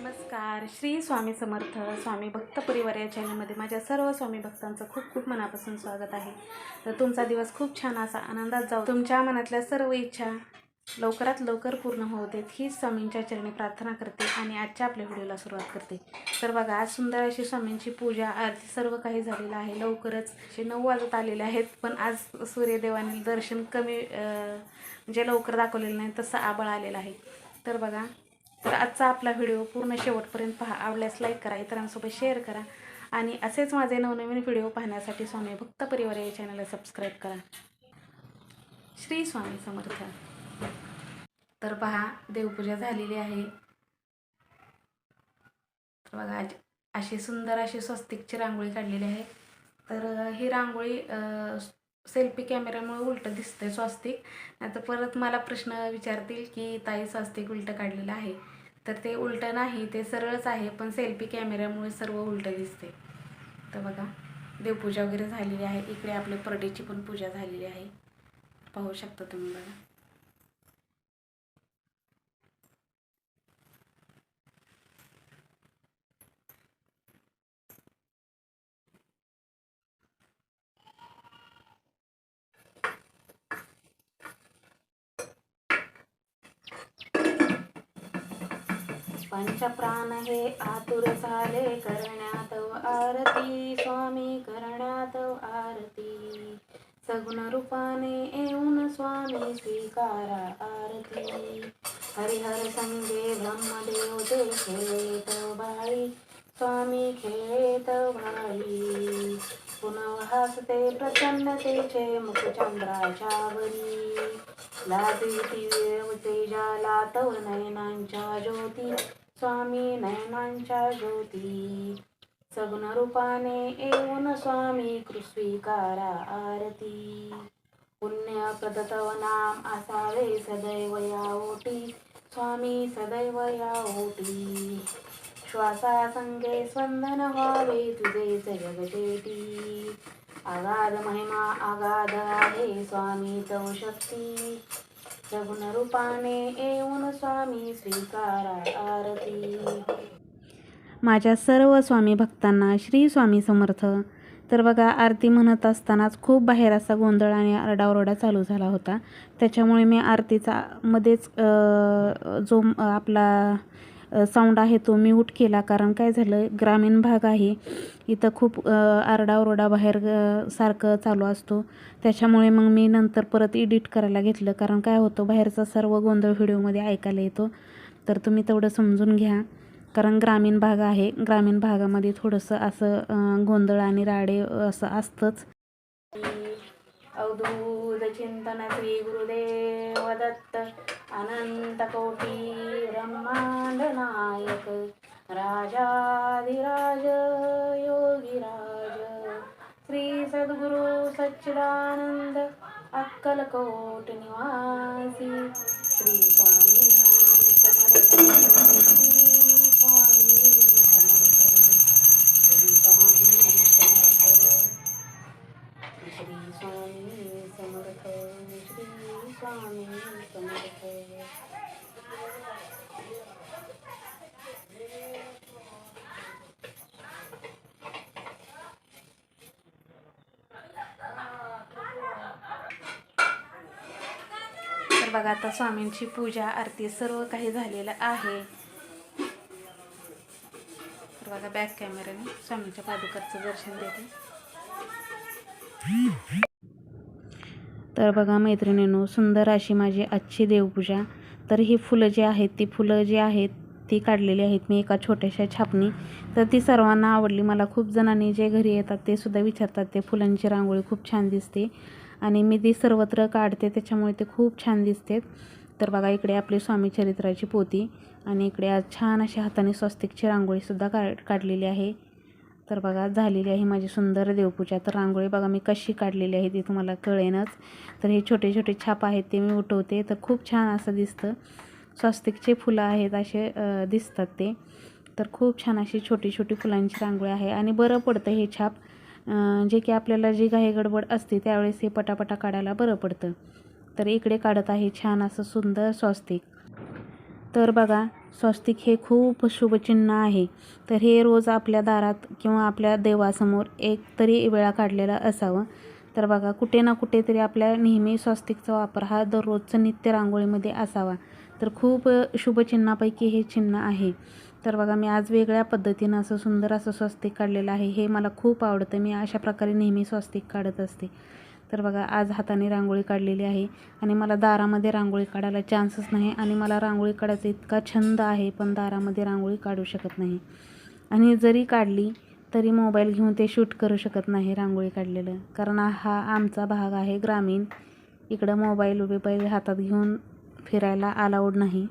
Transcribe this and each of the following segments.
नमस्कार. श्री स्वामी समर्थ स्वामी भक्त परिवार या चॅनलमध्ये माझ्या सर्व स्वामी भक्तांचं खूप खूप मनापासून स्वागत आहे. तर तुमचा दिवस खूप छान असा आनंदात जाऊ तुमच्या मनातल्या सर्व इच्छा लवकरात लवकर पूर्ण होऊ देत हीच स्वामींच्या चरणी प्रार्थना करते आणि आजच्या आपल्या व्हिडिओला सुरुवात करते. तर बघा आज सुंदर अशी स्वामींची पूजा आरती सर्व काही झालेलं आहे. लवकरच असे नऊ वाजत आलेले आहेत पण आज सूर्यदेवाने दर्शन कमी म्हणजे लवकर दाखवलेलं नाही तसं आबळ आलेलं आहे. तर बघा तर आजचा आपला व्हिडिओ पूर्ण शेवटपर्यंत पहा. आवडल्यास लाईक करा इतरांसोबत शेअर करा. आणि असेच माझे नवनवीन व्हिडिओ पाहण्यासाठी स्वामी भक्त परिवार या चॅनलला सबस्क्राईब करा. श्री स्वामी समर्थ. तर पहा देवपूजा झालेली आहे. तर बघा आज अशी सुंदर अशी स्वस्तिकची रांगोळी काढलेली आहे. तर ही रांगोळी सेल्फी कॅमेऱ्यामुळे उलटं दिसतंय स्वास्तिक. नाहीतर परत मला प्रश्न विचारतील की ताई स्वास्तिक उलटं काढलेलं आहे. तर ते उलटं नाही ते सरळच आहे पण सेल्फी कॅमेऱ्यामुळे सर्व उलटं दिसते तर बघा देवपूजा वगैरे झालेली आहे. इकडे आपल्या परडेची पण पूजा झालेली आहे. पाहू शकता तुम्ही बघा. पंचप्राण हे आतुर झाले करण्यात आरती स्वामी करण्यात आरती. सगुण रूपाने येऊन स्वामी स्वीकारा आरती. हरिहर संगे ब्रह्मदेव ते खेळत भाई स्वामी खेळेत भाई पुनः हसते प्रचंडतेचे मुखचंद्राच्या वरी. लादी वेळ तेजाला तव नयनांच्या ज्योती स्वामी नयनांच्या ज्योती. सगुण रूपाने येऊन स्वामी कृस्वीकारा आरती. पुण्य प्रदतव नाम असावे सदैव या ओटी. स्वामी सदैव या ओटी. श्वासा संगे स्पंदन व्हावे तुझेच जगजेटी. आगाध महिमा आगाध आहे स्वामी तव शक्ती. सगुण रूपाने येऊन स्वामी स्वीकारा आरती. माझ्या सर्व स्वामी भक्तांना श्री स्वामी समर्थ. तर बघा आरती म्हणत असतानाच खूप बाहेर असा गोंधळ आणि आरडाओरडा चालू झाला होता. त्याच्यामुळे मी आरतीचा मध्येच जो आपला साऊंड आहे तो म्यूट केला. कारण काय झालं ग्रामीण भाग आहे. इथं खूप आरडाओरडा बाहेर सारखं चालू असतो. त्याच्यामुळे मग मी नंतर परत एडिट करायला घेतलं. कारण काय होतं बाहेरचा सर्व गोंधळ व्हिडिओमध्ये ऐकायला येतो. तर तुम्ही तेवढं समजून घ्या. कारण ग्रामीण भाग आहे. ग्रामीण भागामध्ये थोडंसं असं गोंधळ आणि राडे असं असतंच. अवधूत चिंतन श्री गुरुदेव दत्त. अनंत ब्रह्माण्डनायक राजाधिराज योगीराज। श्री सद्गुरु सच्चिदानंद अक्कलकोट निवासी श्री स्वामी समर्थ। बघा आता स्वामींची पूजा आरती सर्व काही झालेलं आहे. तर बघा बॅक कॅमेऱ्याने स्वामींच्या पादुकाचं दर्शन देते तर बघा मैत्रिणीनो सुंदर अशी माझी आजची देवपूजा. तर ही फुलं जी आहेत ती फुलं जी आहेत ती काढलेली आहेत मी एका छोट्याशा छापणी. तर ती सर्वांना आवडली. मला खूप जणांनी जे घरी येतात ते सुद्धा विचारतात. ते फुलांची रांगोळी खूप छान दिसते. आणि मी ती सर्वत्र काढते त्याच्यामुळे ते खूप छान दिसते. तर बघा इकडे आपली स्वामी चरित्राची पोती आणि इकडे आज छान अशी हाताने स्वस्तिकची रांगोळीसुद्धा काढ काढलेली आहे. तर बघा झालेली आहे माझी सुंदर देवपूजा. तर रांगोळी बघा मी कशी काढलेली आहे ती तुम्हाला कळेनच. तर हे छोटे छोटे छाप आहेत ते मी उठवते. तर खूप छान असं दिसतं. स्वस्तिकचे फुलं आहेत असे दिसतात ते. तर खूप छान अशी छोटी छोटी फुलांची रांगोळी आहे. आणि बरं पडतं हे छाप. जे की आपल्याला जी काही गडबड असते त्यावेळेस हे पटापटा काढायला बरं पडतं. तर इकडे काढत आहे छान असं सुंदर स्वस्तिक. तर बघा स्वस्तिक हे खूप शुभचिन्ह आहे. तर हे रोज आपल्या दारात किंवा आपल्या देवासमोर एक तरी वेळा काढलेला असावं. तर बघा कुठे ना कुठेतरी आपल्या नेहमी स्वस्तिकचा वापर हा दररोजचं नित्य रांगोळीमध्ये असावा. तर खूप शुभचिन्हापैकी हे चिन्ह आहे. तर बघा मी आज वेगळ्या पद्धतीनं असं सुंदर असं स्वस्तिक काढलेलं आहे. हे मला खूप आवडतं. मी अशा प्रकारे नेहमी स्वस्तिक काढत असते. तर बघा आज हाताने रांगोळी काढलेली आहे आणि मला दारामध्ये रांगोळी काढायला चान्सच नाही आणि मला रांगोळी काढायचा इतका छंद आहे पण दारामध्ये रांगोळी काढू शकत नाही. आणि जरी काढली तरी मोबाईल घेऊन ते शूट करू शकत नाही रांगोळी काढलेलं. कारण हा आमचा भाग आहे ग्रामीण. इकडं मोबाईल बिबाईल हातात घेऊन फिरायला अलाउड नाही.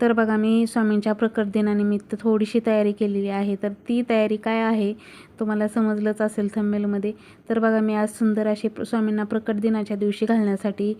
तर बघा मी स्वामींच्या प्रकट दिनानिमित्त थोडीशी तयारी केलेली आहे. तर ती तयारी काय आहे तुम्हाला समजलंच असेल थंबेलमध्ये तर बघा मी आज सुंदर असे स्वामींना प्रकट दिनाच्या दिवशी घालण्यासाठी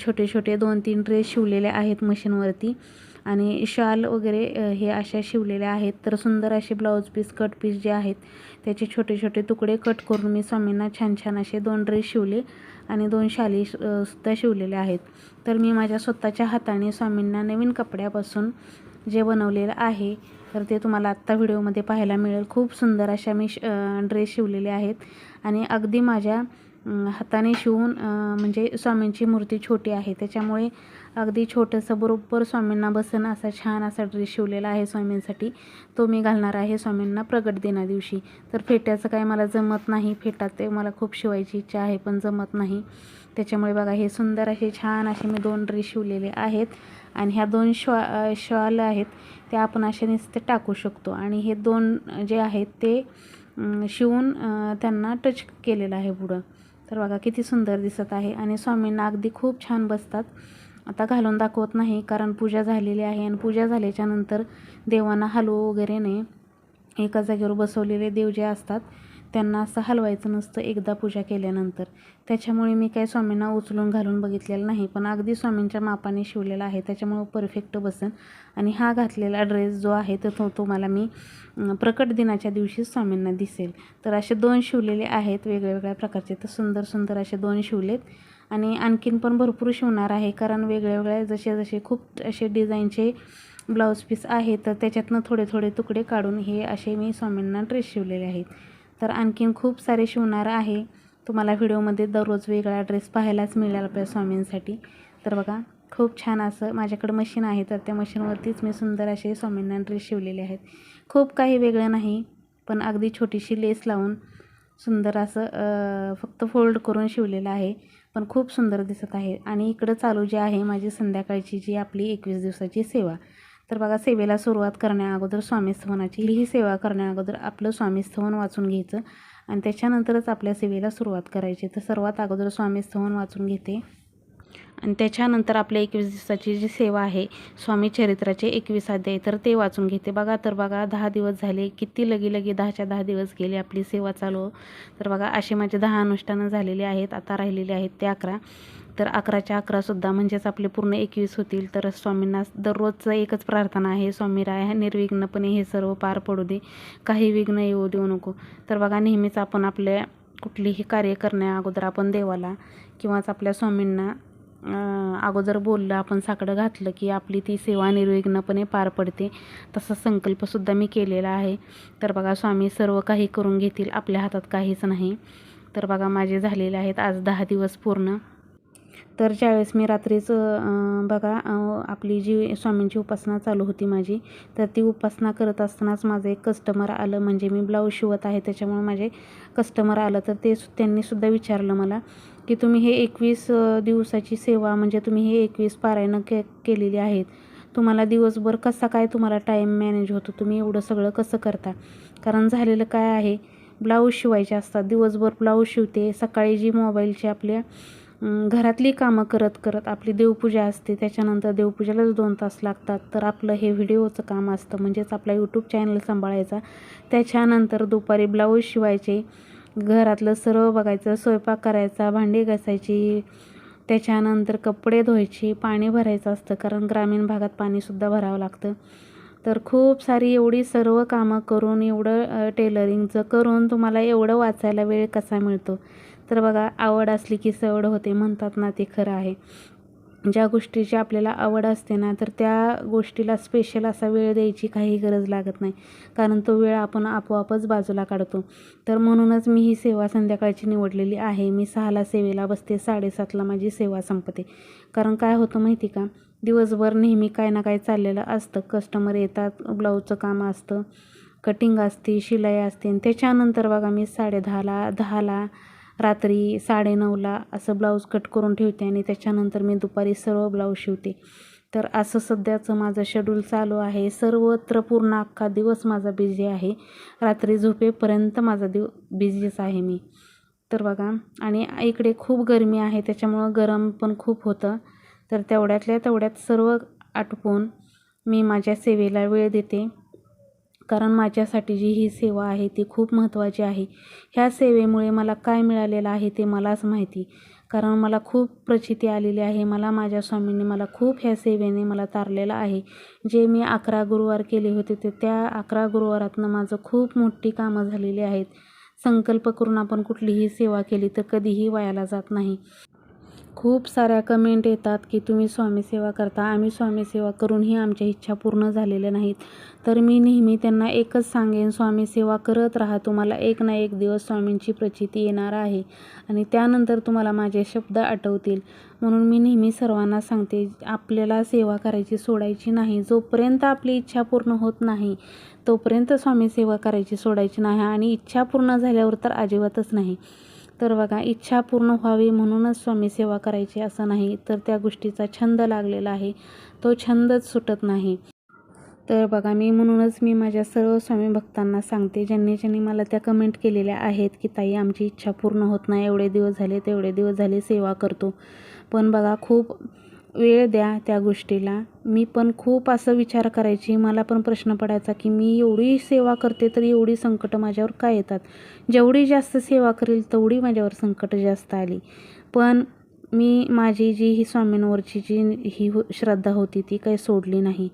छोटे छोटे दोन तीन ड्रेस शिवलेले आहेत मशीनवरती. आणि शाल वगैरे हे अशा शिवलेल्या आहेत. तर सुंदर असे ब्लाऊज पीस कट पीस जे आहेत त्याचे छोटे छोटे तुकडे कट करून मी स्वामींना छान छान असे दोन ड्रेस शिवले. आणि दोन शाली सुद्धा शिवलेल्या आहेत. तर मी माझ्या स्वतःच्या हाताने स्वामींना नवीन कपड्यापासून जे बनवलेलं आहे तर ते तुम्हाला आत्ता व्हिडिओमध्ये पाहायला मिळेल. खूप सुंदर अशा मी ड्रेस शिवलेले आहेत. आणि अगदी माझ्या हाताने शिवून म्हणजे स्वामींची मूर्ती छोटी आहे. त्याच्यामुळे अगदी छोटंसं बरोबर स्वामींना बसन असा छान असा ड्रेस शिवलेला आहे स्वामींसाठी. तो मी घालणार आहे स्वामींना प्रगट दिना दिवशी. तर फेट्याचं काय मला जमत नाही. फेटा ते मला खूप शिवायची इच्छा आहे पण जमत नाही. त्याच्यामुळे बघा हे सुंदर असे छान असे मी दोन ड्रेस शिवलेले आहेत. आणि ह्या दोन शॉ शॉल आहेत ते आपण असे नुसते टाकू शकतो. आणि हे दोन जे आहेत ते शिवून त्यांना टच केलेलं आहे पुढं. तर बघा किती सुंदर दिसत आहे. आणि स्वामींना अगदी खूप छान बसतात. आता घालून दाखवत नाही कारण पूजा झालेली आहे आणि पूजा झाल्याच्यानंतर देवांना हलवू वगैरे नाही एका जागेवर बसवलेले देव जे असतात त्यांना असं हलवायचं नसतं एकदा पूजा केल्यानंतर. त्याच्यामुळे मी काही स्वामींना उचलून घालून बघितलेलं नाही पण अगदी स्वामींच्या मापाने शिवलेला आहे. त्याच्यामुळं परफेक्ट बसेल आणि हा घातलेला ड्रेस जो आहे तर तो तुम्हाला मी प्रकट दिनाच्या दिवशी स्वामींना दिसेल. तर असे दोन शिवलेले आहेत वेगवेगळ्या प्रकारचे. तर सुंदर सुंदर असे दोन शिवलेत. आणि आणखीन पण भरपूर शिवणार आहे कारण वेगळ्या वेगळ्या जसे जसे खूप असे डिझाईनचे ब्लाऊज पीस आहेत तर त्याच्यातनं थोडे थोडे तुकडे काढून हे असे मी स्वामींना ड्रेस शिवलेले आहेत. तर आणखीन खूप सारे शिवणार आहे. तुम्हाला व्हिडिओमध्ये दररोज वेगळा ड्रेस पाहायलाच मिळाला आपल्या स्वामींसाठी. तर बघा खूप छान असं माझ्याकडं मशीन आहे तर त्या मशीनवरतीच मी सुंदर असे स्वामींना ड्रेस शिवलेले आहेत. खूप काही वेगळं नाही पण अगदी छोटीशी लेस लावून सुंदर असं फक्त फोल्ड करून शिवलेलं आहे. पण खूप सुंदर दिसत आहे. आणि इकडं चालू जे आहे माझी संध्याकाळची जी आपली एकवीस दिवसाची सेवा तर बघा सेवेला सुरुवात करण्याअगोदर स्वामीस्थवनाची ही सेवा करण्याअगोदर आपलं स्वामीस्थवन वाचून घ्यायचं आणि त्याच्यानंतरच आपल्या सेवेला सुरुवात करायची. तर सर्वात अगोदर स्वामीस्थवन वाचून घेते. आणि त्याच्यानंतर आपल्या एकवीस दिवसाची जी सेवा आहे स्वामी चरित्राचे एकवीस अध्याय तर ते वाचून घेते. बघा तर बघा दहा दिवस झाले. किती लगी लगी दहाच्या दहा दिवस गेले आपली सेवा चालू. तर बघा असे माझे दहा अनुष्ठानं झालेले आहेत आता राहिलेले आहेत ते अकरा. तर अकराच्या अकरासुद्धा म्हणजेच आपले पूर्ण एकवीस होतील. तर स्वामींना दररोजचं एकच प्रार्थना आहे स्वामी राय निर्विघ्नपणे हे सर्व पार पडू दे. काही विघ्न येऊ देऊ नको. तर बघा नेहमीच आपण आपल्या कुठलीही कार्य करण्या अगोदर आपण देवाला किंवाच आपल्या स्वामींना अगोदर बोललं आपण साकडं घातलं की आपली ती सेवा निर्विघ्नपणे पार पडते. तसा संकल्पसुद्धा मी केलेला आहे. तर बघा स्वामी सर्व काही करून घेतील आपल्या हातात काहीच नाही. तर बघा माझे झालेले आहेत आज दहा दिवस पूर्ण. तर ज्यावेळेस मी रात्रीच बघा आपली जी स्वामींची उपासना चालू होती माझी तर ती उपासना करत असतानाच माझं एक कस्टमर आलं. म्हणजे मी ब्लाऊज शिवत आहे त्याच्यामुळे माझे कस्टमर आलं. तर ते त्यांनीसुद्धा विचारलं मला की तुम्ही हे एकवीस दिवसाची सेवा म्हणजे तुम्ही हे एकवीस पारायणं के केलेली आहेत. तुम्हाला दिवसभर कसा काय तुम्हाला टाईम मॅनेज होतो तुम्ही एवढं सगळं कसं करता? कारण झालेलं काय आहे ब्लाऊज शिवायचे असतात. दिवसभर ब्लाऊज शिवते. सकाळी जी मोबाईलची आपल्या घरातली कामं करत करत आपली देवपूजा असते त्याच्यानंतर देवपूजेलाच दोन तास लागतात. तर आपलं हे व्हिडिओचं काम असतं म्हणजेच आपला यूट्यूब चॅनल सांभाळायचा. त्याच्यानंतर दुपारी ब्लाऊज शिवायचे घरातलं सर्व बघायचं स्वयंपाक करायचा भांडी घासायची. त्याच्यानंतर कपडे धुवायची पाणी भरायचं असतं कारण ग्रामीण भागात पाणीसुद्धा भरावं लागतं. तर खूप सारी एवढी सर्व कामं करून एवढं टेलरिंगचं करून तुम्हाला एवढं वाचायला वेळ कसा मिळतो? तर बघा आवड असली की सवड होते म्हणतात ना ते खरं आहे. ज्या गोष्टीची आपल्याला आवड असते ना तर त्या गोष्टीला स्पेशल असा वेळ द्यायची काही गरज लागत नाही. कारण तो वेळ आपण आपोआपच बाजूला काढतो. तर म्हणूनच मी ही सेवा संध्याकाळची निवडलेली आहे. मी सहाला सेवेला बसते साडेसातला माझी सेवा संपते. कारण काय होतं माहिती का? दिवसभर नेहमी काय ना काय चाललेलं असतं. कस्टमर येतात ब्लाऊजचं काम असतं कटिंग असते शिलाई असते. आणि त्याच्यानंतर बघा मी साडेदहाला दहाला रात्री साडेनऊला असं ब्लाऊज कट करून ठेवते आणि त्याच्यानंतर मी दुपारी सर्व ब्लाऊज शिवते. तर असं सध्याचं माझं शेड्यूल चालू आहे. सर्वत्र पूर्ण अख्खा दिवस माझा बिझी आहे. रात्री झोपेपर्यंत माझा दिव बिझीच आहे मी. तर बघा आणि इकडे खूप गरमी आहे त्याच्यामुळं गरम पण खूप होतं. तर तेवढ्यातल्या तेवढ्यात सर्व आटपून मी माझ्या सेवेला वेळ देते. कारण माझ्यासाठी जी ही सेवा आहे ती खूप महत्त्वाची आहे. ह्या सेवेमुळे मला काय मिळालेलं आहे ते मलाच माहिती. कारण मला खूप प्रचिती आलेली आहे. मला माझ्या स्वामींनी मला खूप ह्या सेवेने मला तारलेलं आहे. जे मी अकरा गुरुवार केले होते ते त्या अकरा गुरुवारातनं माझं खूप मोठी कामं झालेली आहेत. संकल्प करून आपण कुठलीही सेवा केली तर कधीही वायाला जात नाही. खूप साऱ्या कमेंट येतात की तुम्ही स्वामीसेवा करता आम्ही स्वामीसेवा करूनही आमच्या इच्छा पूर्ण झालेल्या नाहीत. तर मी नेहमी त्यांना एकच सांगेन स्वामीसेवा करत राहा तुम्हाला एक ना एक दिवस स्वामींची प्रचिती येणार आहे आणि त्यानंतर तुम्हाला माझे शब्द आठवतील. म्हणून मी नेहमी सर्वांना सांगते आपल्याला सेवा करायची सोडायची नाही. जोपर्यंत आपली इच्छा पूर्ण होत नाही तोपर्यंत स्वामीसेवा करायची सोडायची नाही आणि इच्छा पूर्ण झाल्यावर तर अजिबातच नाही. तर बघा इच्छा पूर्ण व्हावी म्हणूनच स्वामी सेवा करायची असं नाही तर त्या गोष्टीचा छंद लागलेला आहे. तो छंदच सुटत नाही. तर बघा मी म्हणूनच मी माझ्या सर्व स्वामी भक्तांना सांगते ज्यांनी ज्यांनी मला त्या कमेंट केलेल्या आहेत की ताई आमची इच्छा पूर्ण होत नाही एवढे दिवस झाले तेवढे दिवस झाले सेवा करतो. पण बघा खूप वेळ द्या त्या गोष्टीला. मी पण खूप असं विचार करायची मला पण प्रश्न पडायचा की मी एवढी सेवा करते तर एवढी संकटं माझ्यावर काय येतात? जेवढी जास्त सेवा करेल तेवढी माझ्यावर संकट जास्त आली. पण मी माझी जी ही स्वामींवरची जी ही हो श्रद्धा होती ती काही सोडली नाही.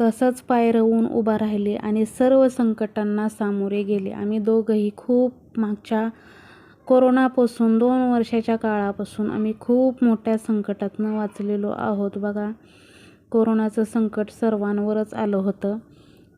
तसंच पाय रवून उभा राहिले आणि सर्व संकटांना सामोरे गेले. आम्ही दोघंही खूप मागच्या कोरोनापासून दोन वर्षाच्या काळापासून आम्ही खूप मोठ्या संकटातनं वाचलेलो आहोत. बघा कोरोनाचं संकट सर्वांवरच आलं होतं.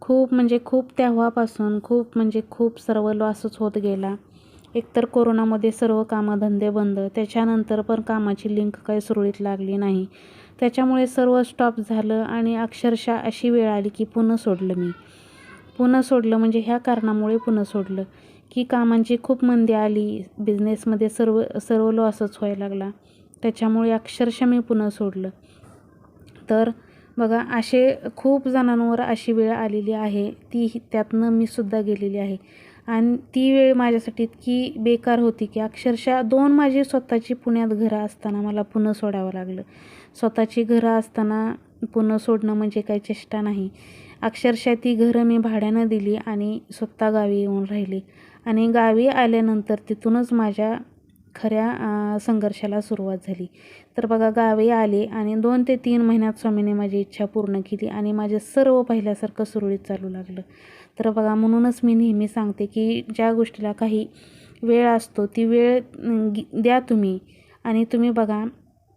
खूप म्हणजे खूप तेव्हापासून खूप म्हणजे खूप सर्व लॉसच होत गेला. एकतर कोरोनामध्ये सर्व कामधंदे बंद त्याच्यानंतर पण कामाची लिंक काही सुरळीत लागली नाही. त्याच्यामुळे सर्व स्टॉप झालं आणि अक्षरशः अशी वेळ आली की पुन्हा सोडलं मी. पुन्हा सोडलं म्हणजे ह्या कारणामुळे पुन्हा सोडलं. की कामांची खूप मंदी आली. बिझनेसमध्ये सर्व सर्व लॉसच व्हायला लागला. त्याच्यामुळे अक्षरशः मी पुन्हा सोडलं. तर बघा असे खूप जणांवर अशी वेळ आलेली आहे. ती त्यातनं मी सुद्धा गेलेली आहे. आणि ती वेळ माझ्यासाठी इतकी बेकार होती की अक्षरशः दोन माझी स्वतःची पुण्यात घरं असताना मला पुन्हा सोडावं लागलं. स्वतःची घरं असताना पुन्हा सोडणं म्हणजे काही चेष्टा नाही. अक्षरशः ती घरं मी भाड्यानं दिली आणि स्वतः गावी येऊन राहिली. आणि गावी आल्यानंतर तिथूनच माझ्या खऱ्या संघर्षाला सुरुवात झाली. तर बघा गावी आले आणि दोन ते तीन महिन्यात स्वामीने माझी इच्छा पूर्ण केली आणि माझे सर्व पहिल्यासारखं सुरळीत चालू लागलं. तर बघा म्हणूनच मी नेहमी सांगते की ज्या गोष्टीला काही वेळ असतो ती वेळ द्या तुम्ही आणि तुम्ही बघा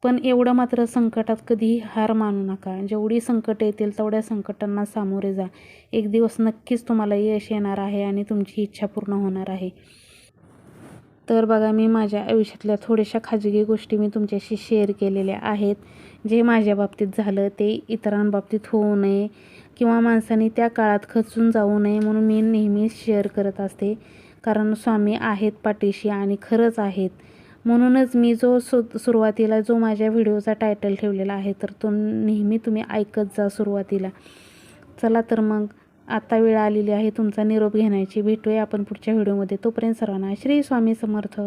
पण एवढं मात्र संकटात कधीही हार मानू नका. जेवढी संकट येतील तेवढ्या संकटांना सामोरे जा. एक दिवस नक्कीच तुम्हाला यश येणार आहे आणि तुमची इच्छा पूर्ण होणार आहे. तर बघा मी माझ्या आयुष्यातल्या थोड्याशा खाजगी गोष्टी मी तुमच्याशी शेअर केलेल्या आहेत. जे माझ्या बाबतीत झालं ते इतरांबाबतीत होऊ नये किंवा माणसाने त्या काळात खचून जाऊ नये म्हणून मी नेहमी शेअर करत असते. कारण स्वामी आहेत पाठीशी आणि खरंच आहेत. म्हणूनच मी जो सु सुरुवातीला जो माझ्या व्हिडिओचा टायटल ठेवलेला आहे तर तो नेहमी तुम्ही ऐकत जा सुरुवातीला. चला तर मग आता वेळ आलेली आहे तुमचा निरोप घेण्याची. भेटूया आपण पुढच्या व्हिडिओमध्ये. तोपर्यंत सर्वांना श्री स्वामी समर्थ.